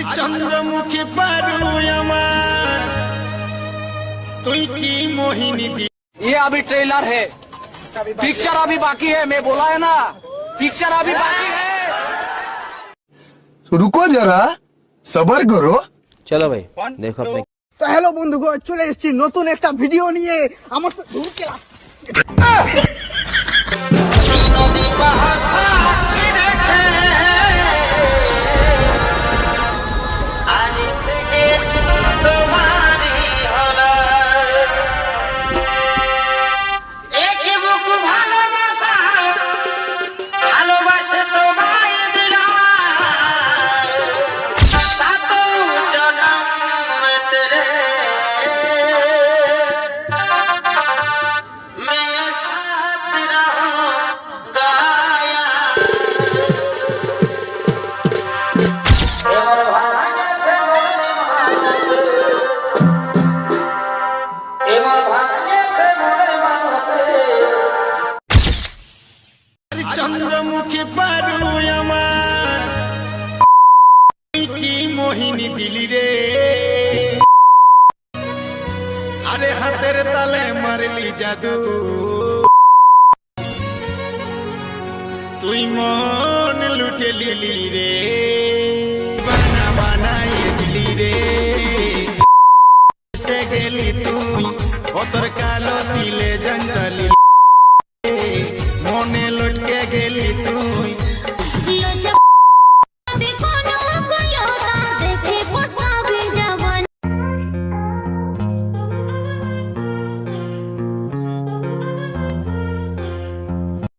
আরে চন্দ্রমুখী পারু আমার তুই কি মোহিনী দি ये अभी ट्रेलर है पिक्चर अभी बाकी है मैं बोला है ना पिक्चर अभी बाकी है रुको जरा सबर करो चलो भाई देखो अपने তো হ্যালো বন্ধুগণ চলে এসেছি নতুন একটা ভিডিও নিয়ে আমার চন্দ্রমুখী পারু আমার। কি মোহিনী দিলি রে? আরে হাতের তালে মারলি জাদু। তুই মন লুটে লিলি রে। বানা বানাই দিলি রে। সে গেলি তুই, অতর কালো দিলে জঙ্গলি। মনে লটকে গেলি তুই